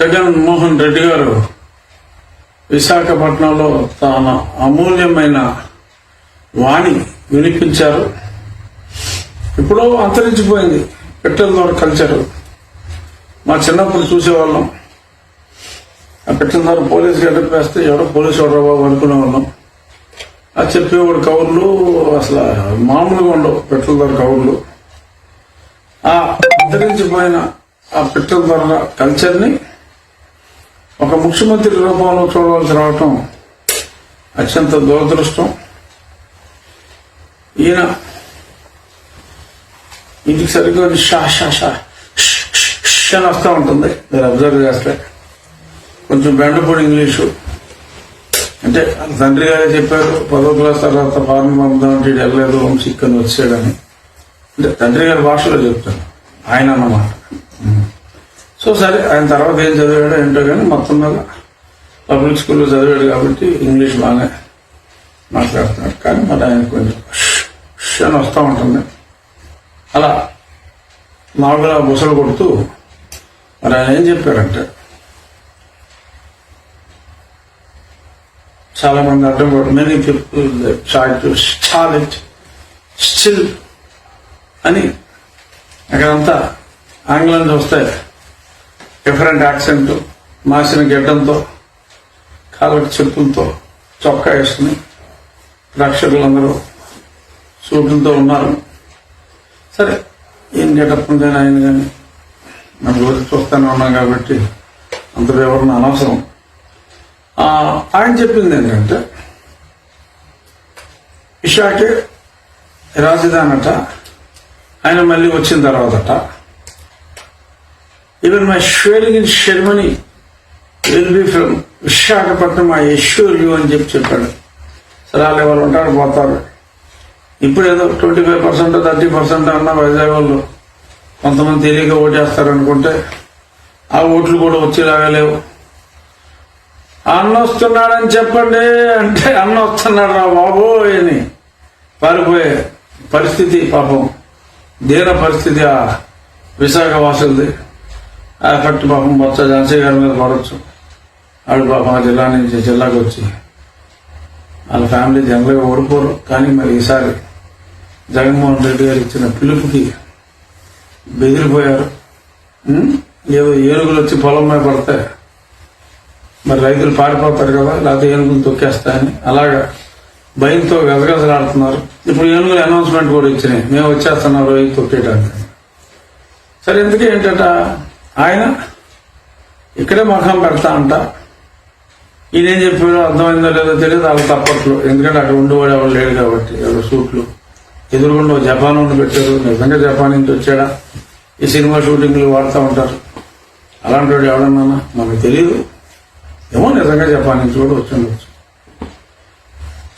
జగన్మోహన్ రెడ్డి గారు విశాఖపట్నంలో తన అమూల్యమైన వాణి వినిపించారు. ఇప్పుడు అంతరించిపోయింది. పెట్టెల ద్వారా కల్చర్ మా చిన్నప్పుడు చూసేవాళ్ళం. ఆ పెట్టెల ద్వారా పోలీసు గడ్డపు వేస్తే ఎవరో పోలీసు ఎవరో బాబు అనుకునేవాళ్ళం. ఆ చెప్పేవాడు కౌర్లు అసలు మామూలుగా ఉండవు పెట్టెల ద్వారా కవుర్లు ఆ అంతరించిపోయిన ఆ పెట్టెల ద్వారా కల్చర్ని ఒక ముఖ్యమంత్రి రూపంలో చూడవలసి రావటం అత్యంత దురదృష్టం. ఈయన ఇంటికి సరిగ్గా షా షా షా అని వస్తూ ఉంటుంది. మీరు అబ్జర్వ్ చేస్తే. కొంచెం బెండపూడి ఇంగ్లీషు. అంటే తండ్రి గారే చెప్పారు పదో క్లాస్ తర్వాత ఫారెన్ పంపుదామంటే ఈడు వెళ్ళలేదు హోమ్ సిక్ అని వచ్చాడని. అంటే తండ్రి గారి భాషలో చెప్తాను. ఆయన అన్నమాట. సో సరే ఆయన తర్వాత ఏం చదివాడో ఏంటో కానీ మొత్తం మీద పబ్లిక్ స్కూల్లో చదివాడు కాబట్టి ఇంగ్లీష్ బాగానే మాట్లాడుతున్నాడు. కానీ మరి ఆయన కొంచెం అని వస్తూ ఉంటుంది. అలా మామూలుగా బుసలు కొడుతూ మరి ఆయన ఏం చెప్పారంటే చాలా మంది అర్థం many people try to stall it still అని అక్కడంతా ఆంగ్లం చూస్తే డిఫరెంట్ యాక్సెంట్ మాసిన గిడ్డంతో కాబట్టి చెప్పులతో చొక్కా వేసుకుని ప్రేక్షకులందరూ సూటులతో ఉన్నారు. సరే ఏం గెటప్ ఉందని ఆయన కానీ మనం రోజు చూస్తూనే ఉన్నాం కాబట్టి అంత వివరణ అనవసరం ఆయన చెప్పింది ఏంటంటే విశాఖే రాజధానట ఆయన మళ్ళీ వచ్చిన తర్వాతట even my swearing in ceremony will be from Visakhapatnam I assure you అని చెప్పి చెప్పాడు. సరే వాళ్ళు ఎవరు ఉంటారు పోతారు. ఇప్పుడు ఏదో twenty five percent thirty percent అన్న వైజాగ్ వాళ్ళు కొంతమంది తెలియక ఓటేస్తారు అనుకుంటే ఆ ఓట్లు కూడా వచ్చేలాగా లేవు. అన్న వస్తున్నాడని చెప్పండి అంటే అన్న వస్తున్నాడు రా బాబోయ్ అని పారిపోయే పరిస్థితి పాపం. దీన పరిస్థితి ఆ విశాఖ వాసులది. ఆ ఎఫెక్ట్ పాపం బొత్స ఝాన్సీ గారి మీద పడవచ్చు ఆడు పాపం ఆ జిల్లా నుంచి జిల్లాకు వచ్చి వాళ్ళ ఫ్యామిలీ జనరల్గా ఓడిపోరు. కానీ మరి ఈసారి జగన్మోహన్ రెడ్డి గారు ఇచ్చిన పిలుపుకి బెదిరిపోయారు. ఏదో ఏనుగులు వచ్చి పొలం మీద పడితే మరి రైతులు పారిపోతారు కదా లేకపోతే ఏనుగులు తొక్కేస్తాయని. అలాగా భయంతో గజగజలాడుతున్నారు ఇప్పుడు ఏనుగులు అనౌన్స్మెంట్ కూడా ఇచ్చినాయి. మేము వచ్చేస్తున్నాం రోజు తొక్కేటానికి సరే ఎందుకు ఏంటట? ఆయన ఇక్కడే మఖం పెడతా అంట ఈయనేం చెప్పారో అర్థమైందో లేదో తెలియదు వాళ్ళు తప్పట్లు. ఎందుకంటే అక్కడ ఉండేవాడు ఎవరు లేడు కాబట్టి ఎవరు సూట్లు. ఎదురుకుండా జపాన్ ఉండి పెట్టారు. నిజంగా జపాన్ నుంచి వచ్చాడా? ఈ సినిమా షూటింగ్లు వాడుతూ ఉంటారు. అలాంటి వాడు ఎవడన్నా మనకు తెలియదు ఏమో నిజంగా జపాన్ నుంచి కూడా వచ్చిండొచ్చు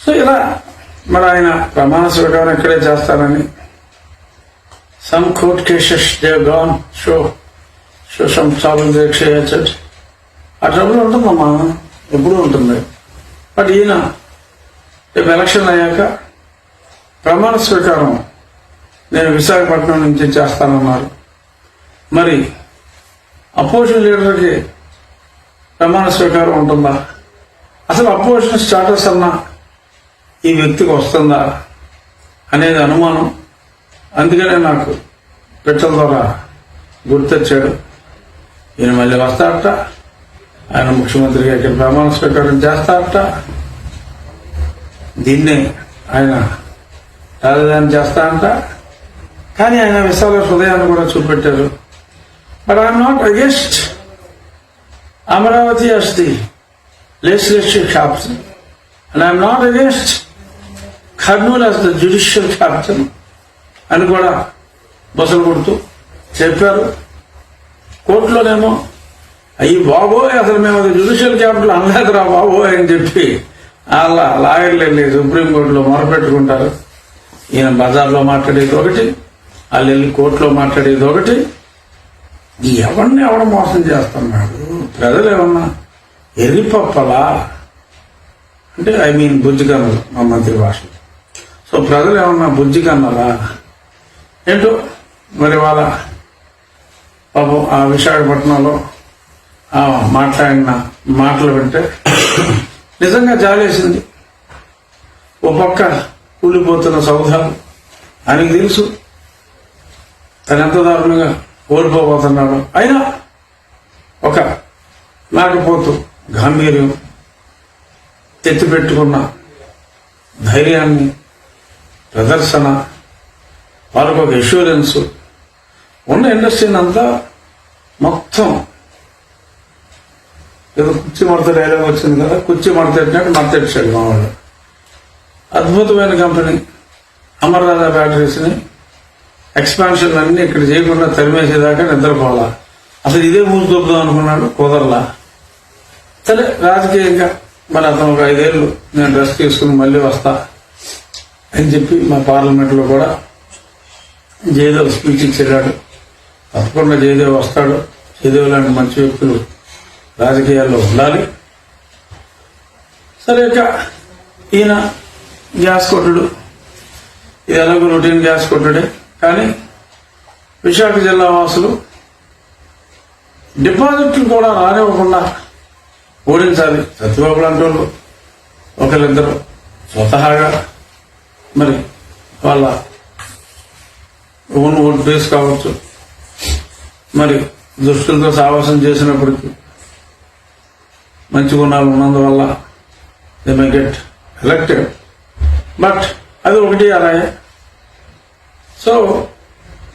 సో ఇలా మరి ఆయన ప్రమాణ స్వీకారం ఇక్కడే చేస్తారని some court cases they gone show show some problem చేయొచ్చు ఆ ట్రబుల్ ఉంటుందమ్మా ఎప్పుడూ ఉంటుంది. బట్ ఈయన రేపు ఎలక్షన్ అయ్యాక ప్రమాణ స్వీకారం నేను విశాఖపట్నం నుంచి చేస్తానన్నారు. మరి అపోజిషన్ లీడర్కి ప్రమాణ స్వీకారం ఉంటుందా? అసలు అపోజిషన్ స్టాటస్ అన్నా ఈ వ్యక్తికి వస్తుందా అనేది అనుమానం. అందుకనే నాకు పెట్టల ద్వారా గుర్తొచ్చాడు. ఈయన మళ్ళీ వస్తారట. ఆయన ముఖ్యమంత్రిగా ఇక్కడ ప్రమాణ స్వీకారం చేస్తారట. దీన్ని ఆయన రాజధాని చేస్తారంట. కానీ ఆయన విశాల హృదయాన్ని కూడా చూపెట్టారు. But I'm not against Amaravati as less legislative capital and I'm not against Kurnool as the judicial capital అని కూడా బసలు కొడుతూ చెప్పారు. కోర్టులోనేమో అయ్యి బాబోయ్ అసలు మేము అది జ్యుడిషియల్ క్యాపిటల్ అనలేదురా బాబోయ్ అని చెప్పి అలా లాయర్లు వెళ్ళి సుప్రీంకోర్టులో మొరపెట్టుకుంటారు. ఈయన బజార్లో మాట్లాడేది ఒకటి వాళ్ళు వెళ్ళి కోర్టులో మాట్లాడేది ఒకటి. ఎవరిని ఎవడ మోసం చేస్తున్నాడు? ప్రజలు ఏమన్నా ఎర్రిపప్పలా? అంటే ఐ మీన్ బుజ్జికన్నలు మా మంత్రి భాషలో. సో ప్రజలు ఏమన్నా బుజ్జి కన్నలా ఏంటో మరి వాళ్ళ పాపం ఆ విశాఖపట్నంలో మాట్లాడిన మాటలు వింటే నిజంగా జాలేసింది. ఓ పక్క కూలిపోతున్న సౌధాలు ఆయనకు తెలుసు. తను ఎంత దారుణంగా ఓడిపోబోతున్నాడు. అయినా ఒక లేకపోతూ గాంభీర్యం తెచ్చిపెట్టుకున్న ధైర్యాన్ని ప్రదర్శన వాళ్ళకు ఒక ఇష్యూరెన్సు ఉన్న ఇండస్ట్రీని అంతా మొత్తం ఏదో కుర్చీ మడత డైలాగ్ వచ్చింది కదా కుర్చీ మడత పెట్టినట్టు మడత పెట్టాడు మా వాళ్ళు అద్భుతమైన కంపెనీ అమర్నాథ బ్యాటరీస్ని ఎక్స్పాన్షన్ అన్ని ఇక్కడ చేయకుండా తరిమేసేదాకా నిద్రపోవాలా. అసలు ఇదే మూసి దొబ్బుదాం అనుకున్నాడు కుదరలా. సరే రాజకీయంగా మరి అతను ఒక ఐదేళ్ళు నేను రెస్ట్ తీసుకుని మళ్ళీ వస్తా అని చెప్పి మా పార్లమెంట్లో కూడా జయదేవ్ స్పీచ్ ఇచ్చేటాడు తప్పకుండా జయదేవ్ వస్తాడు. జయదేవ్ లాంటి మంచి వ్యక్తులు రాజకీయాల్లో ఉండాలి. సరే ఇక ఈయన గ్యాస్ కొట్టుడు. ఇది ఎలాగో రొటీన్ గ్యాస్ కొట్టుడే. కానీ విశాఖ జిల్లా వాసులు డిపాజిట్లు కూడా రానివ్వకుండా ఓడించాలి. సత్యబాబు లాంటి వాళ్ళు ఒకరిద్దరు స్వతహాగా మరి వాళ్ళ ఓన్ ఓట్ బేస్ కావచ్చు. మరి దుష్టులతో సావాసం చేసినప్పటికీ మంచి గుణాలు ఉన్నందువల్ల they may get elected but అది ఒకటి అలాగే. సో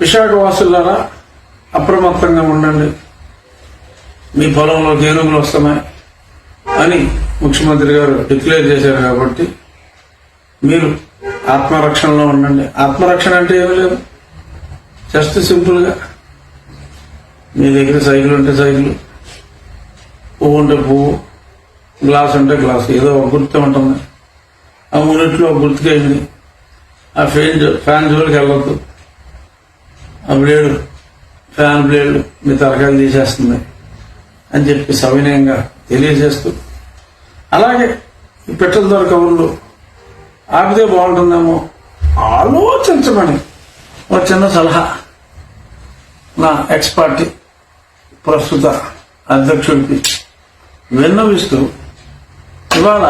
విశాఖ వాసులారా అప్రమత్తంగా ఉండండి. మీ పొలంలో ఏనుగులు వస్తున్నాయి అని ముఖ్యమంత్రి గారు డిక్లేర్ చేశారు కాబట్టి మీరు ఆత్మరక్షణలో ఉండండి. ఆత్మరక్షణ అంటే ఏమి లేదు. జస్ట్ సింపుల్గా మీ దగ్గర సైకిల్ ఉంటే సైకిల్ పువ్వు ఉంటే పువ్వు గ్లాస్ ఉంటే గ్లాస్ ఏదో ఒక గుర్తు ఉంటుంది. ఆ మూడిట్లో ఒక గుర్తుకైంది ఆ ఫ్యాన్ ఫ్యాన్ జోలికి వెళ్ళొద్దు. ఆ బ్లేడు ఫ్యాన్ బ్లేడు మీ తరకాలు తీసేస్తుంది అని చెప్పి సవినయంగా తెలియజేస్తూ. అలాగే ఈ పెట్టెల ద్వారా కబుర్లు ఆపితే బాగుంటుందేమో ఆలోచించమని ఒక చిన్న సలహా నా ఎక్స్ పార్టీ. ప్రస్తుత అధ్యక్షుడికి విన్నవిస్తూ ఇవాళ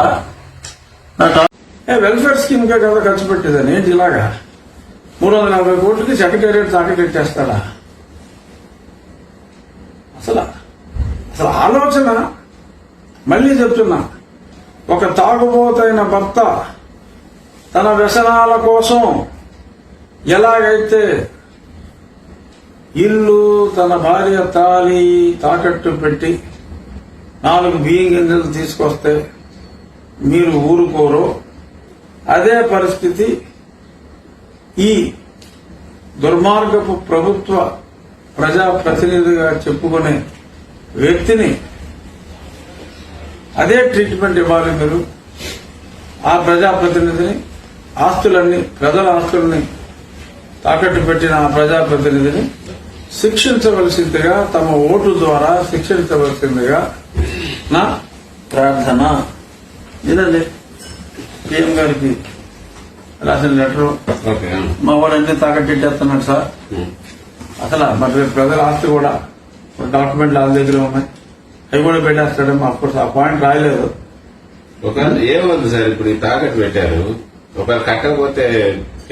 వెల్ఫేర్ స్కీమ్ కే కదా ఖర్చు పెట్టేదని? ఏంటి ఇలాగా? మూడు వందల నలభై కోట్లకి సెక్రటేరియట్ తాకటెట్టేస్తాడా అసలు అసలు ఆలోచన? మళ్ళీ చెప్తున్నా ఒక తాగుబోతైన భర్త తన వ్యసనాల కోసం ఎలాగైతే ఇల్లు తన భార్య తాలి తాకట్టు పెట్టి నాలుగు బియ్యం గింజలు తీసుకొస్తే మీరు ఊరుకోరు అదే పరిస్థితి ఈ దుర్మార్గపు ప్రభుత్వ ప్రజాప్రతినిధిగా చెప్పుకునే వ్యక్తిని అదే ట్రీట్మెంట్ ఇవ్వాలి మీరు. ఆ ప్రజాప్రతినిధిని ఆస్తులన్నీ ప్రజల ఆస్తుల్ని తాకట్టు పెట్టిన ఆ ప్రజాప్రతినిధిని శిక్షించవలసిందిగా తమ ఓటు ద్వారా శిక్షించవలసిందిగా నా ప్రార్థన. ఇదండి పిఎం గారికి? రాసిన లెటర్. మా వాడు అన్ని తాకట్టేస్తున్నాడు సార్. అసలు మరి ప్రజల ఆస్తి కూడా డాక్యుమెంట్లు వాళ్ళ దగ్గర ఉన్నాయి. అవి కూడా పెట్టేస్తాడేమో అఫ్కోర్స్ ఆ పాయింట్ రాయలేదు. ఒకవేళ ఏమవుతుంది సార్? ఇప్పుడు ఈ తాకట్టు పెట్టారు. ఒకవేళ కట్టకపోతే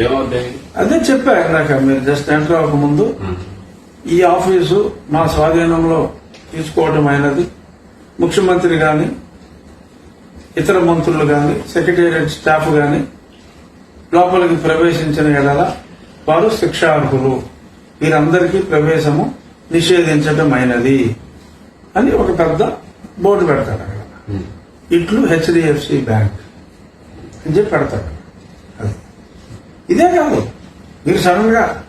ఏమవుతుంది అదే చెప్పా ఇందాక మీరు జస్ట్ ఎంటర్ అవ్వక ముందు ఈ ఆఫీసు మా స్వాధీనంలో తీసుకోవటం అయినది. ముఖ్యమంత్రి గాని ఇతర మంత్రులు గాని సెక్రటేరియట్ స్టాఫ్ గాని లోపలికి ప్రవేశించిన ఎడల వారు శిక్షార్హులు. వీరందరికీ ప్రవేశము నిషేధించటం అయినది అని ఒక పెద్ద బోర్డు పెడతాడు అక్కడ. ఇట్లు హెచ్డిఎఫ్సి బ్యాంక్ అని చెప్పి పెడతాడు ఇదే కాదు. మీరు సడన్గా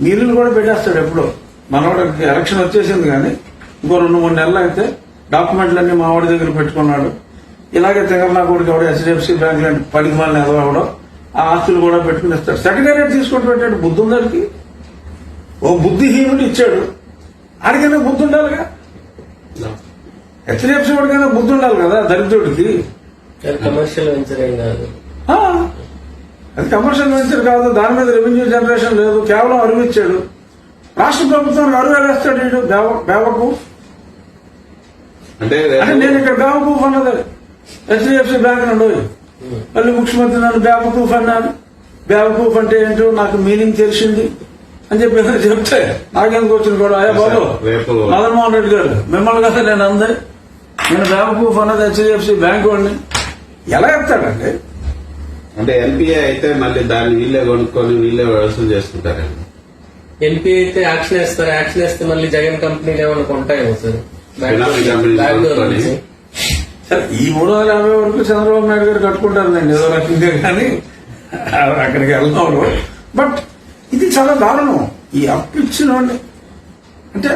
మీరు కూడా పెట్టేస్తాడు ఎప్పుడో. మనవాడికి ఎలక్షన్ వచ్చేసింది కానీ ఇంకో రెండు మూడు నెలలు అయితే డాక్యుమెంట్లన్నీ మా వాడి దగ్గర పెట్టుకున్నాడు. ఇలాగే తెగర్నా కొడుకు ఎవడో హెచ్డిఎఫ్సి బ్యాంక్ లాంటి పనికి మళ్ళీ ఎదవడో ఆ ఆస్తులు కూడా పెట్టుకుని ఇస్తాడు. సెక్రటేరియట్ తీసుకొని పెట్టాడు బుద్ధి ఉందరికి ఓ బుద్ధిహీనుడు ఇచ్చాడు. ఆడికైనా బుద్ధి ఉండాలిగా హెచ్డిఎఫ్సి వాడికైనా బుద్ధి ఉండాలి కదా దరిద్రుడికి? కమర్షియల్ వెంచర్ కాదు. ఆ, అది కమర్షియల్ వెంచర్ కాదు దాని మీద రెవెన్యూ జనరేషన్ లేదు కేవలం అరువు ఇచ్చాడు. రాష్ట్ర ప్రభుత్వానికి అరువు వేస్తాడు వీడు బేవ- బేవకు అంటే నేను ఇక్కడ బేవకూఫ్ అన్నది హెచ్డిఎఫ్సి బ్యాంక్ నుండి మళ్ళీ ముఖ్యమంత్రి నన్ను బేవకూఫ్ అన్నాడు. బేవకూఫ్ అంటే ఏంటో నాకు మీనింగ్ తెలిసింది అని చెప్పి చెప్తే నాకెందుకు వచ్చింది కూడా? అయ్యా బాబు మదన్మోహన్ రెడ్డి గారు మిమ్మల్ని కదా నేను అందే నేను బేవకూఫ్ అన్నది హెచ్డిఎఫ్సి బ్యాంక్ వాడిని. ఎలా చెప్తాడండి? అంటే ఎన్పిఏ అయితే మళ్ళీ దాన్ని వీళ్ళే కొనుక్కొని వీళ్ళే వసూలు చేసుకుంటారేమో. ఎల్పీ అయితే యాక్షన్ వేస్తారు. యాక్షన్ వేస్తే మళ్ళీ జగన్ కంపెనీలు ఏమైనా కొంటాయేమో సార్. కొనుక్కొని. సరే ఈ మూడు వందల యాభై వరకు చంద్రబాబు నాయుడు గారు కట్టుకుంటారులేండి ఏదో రకంగా కానీ అక్కడికి వెళ్తాడు బట్ ఇది చాలా దారుణం. ఈ అప్పు ఇచ్చిన వాడిని అంటే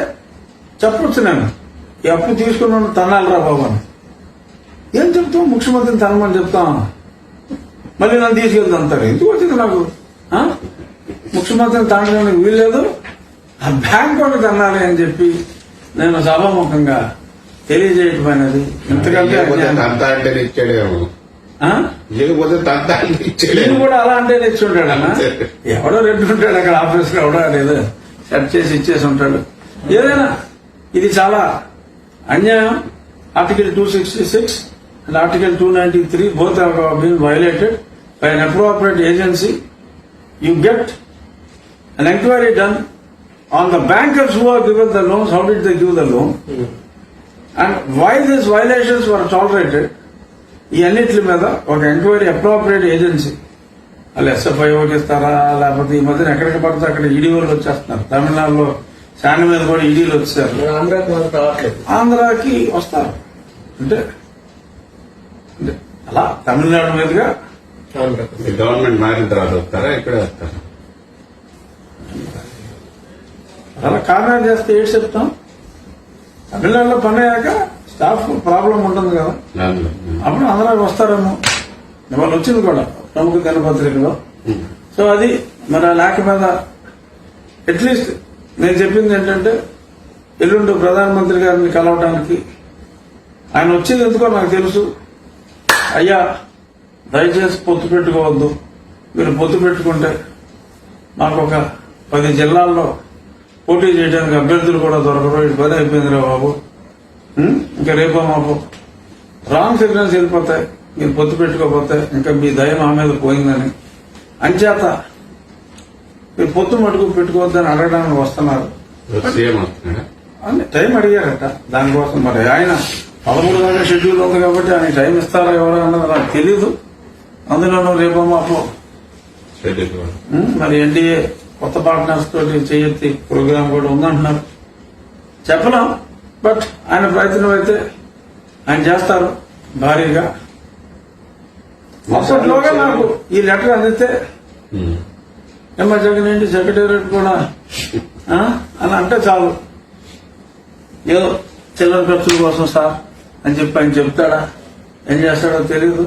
చెప్పొచ్చు నేను ఈ అప్పు తీసుకున్న వాడిని తన్నాలిరా బాబు అని. ఏం చెప్తాం ముఖ్యమంత్రిని తనమని చెప్తాం మళ్ళీ నన్ను తీసుకెళ్తా అంటారు ఎందుకు వచ్చింది నాకు? ముఖ్యమంత్రిని తాగడానికి వీల్లేదు. ఆ బ్యాంక్ వాళ్ళు తన్నాలి అని చెప్పి నేను సభాముఖంగా తెలియజేయటం అనేది ఈయన ఇచ్చాడేమో కూడా అలా అంటే ఇచ్చి ఉంటాడన్నా ఎవడో రెడ్డి ఉంటాడు అక్కడ ఆఫీస్లో ఎవడో లేదు సెట్ చేసి ఇచ్చేసి ఉంటాడు. ఏదైనా ఇది చాలా అన్యాయం. Article two sixty six article two ninety three both been violated by an appropriate agency you get an enquiry done on the bankers who have given the loans, how did they give the loan, and why these violations were tolerated, ఈ అన్నిటి మీద ఒక enquiry appropriate agency వాళ్ళు ఎస్ఎఫ్ఐఓకి ఇస్తారా లేకపోతే ఈ మధ్యన ఎక్కడికి పడితే అక్కడ ఈడీ వాళ్ళు వచ్చేస్తున్నారు. తమిళనాడులో శాండ్ మీద కూడా ఈడీలు వచ్చారు. మన ఆంధ్రాకి వస్తారు. అంటే అలా తమిళనాడు మీదుగా గవర్నమెంట్ మారిన తర్వాత వస్తారా? ఇక్కడే వస్తారా? అలా కార్నర్ చేస్తే ఏంటి చెప్తాం? తమిళనాడులో పని అయ్యాక స్టాఫ్ ప్రాబ్లం ఉంటుంది కదా. అప్పుడు ఆంధ్రాకి వస్తారేమో. వాళ్ళు వచ్చింది కూడా ప్రముఖ దినపత్రికలో. ఉమ్. సో అది మరి ఆ లేఖ మీద అట్లీస్ట్ నేను చెప్పింది ఏంటంటే ఎల్లుండి ప్రధానమంత్రి గారిని కలవడానికి ఆయన వచ్చేది ఎందుకో నాకు తెలుసు. అయ్యా దయచేసి పొత్తు పెట్టుకోవద్దు. మీరు పొత్తు పెట్టుకుంటే మాకు ఒక పది జిల్లాల్లో పోటీ చేయడానికి అభ్యర్థులు కూడా దొరకరు. ఇటు పని అయిపోయిందిరా బాబు? ఇంకా రేపో మాపు? రాంగ్ సిగ్నల్స్ వెళ్ళిపోతాయి. మీరు పొత్తు పెట్టుకోకపోతే ఇంకా మీ దయ మా మీద పోయిందని. అంచేత మీరు పొత్తు మటుకు పెట్టుకోవద్దని అడగడానికి వస్తున్నారు. టైం అడిగారట. దానికోసం మరి ఆయన పదమూడు దాకా షెడ్యూల్ ఉంది కాబట్టి ఆయన టైం ఇస్తారా ఎవరో అన్నది నాకు తెలీదు అందులోనూ రేపో మాపు. ఉం? మరి ఎన్డీఏ కొత్త పార్ట్నర్స్ తోటి చేయెత్తి ప్రోగ్రామ్ కూడా ఉందంటున్నారు చెప్పలేం బట్ ఆయన ప్రయత్నం అయితే ఆయన చేస్తారు భారీగా అప్పట్లోగా నాకు ఈ లెటర్ అందితే. ఏమో జగన్ ఏంటి సెక్రటేరియట్ కూడా? అని అంటే చాలు ఏదో చిల్లర ఖర్చుల కోసం సార్ అని చెప్పి ఆయన చెప్తాడా? ఏం చేస్తాడో తెలియదు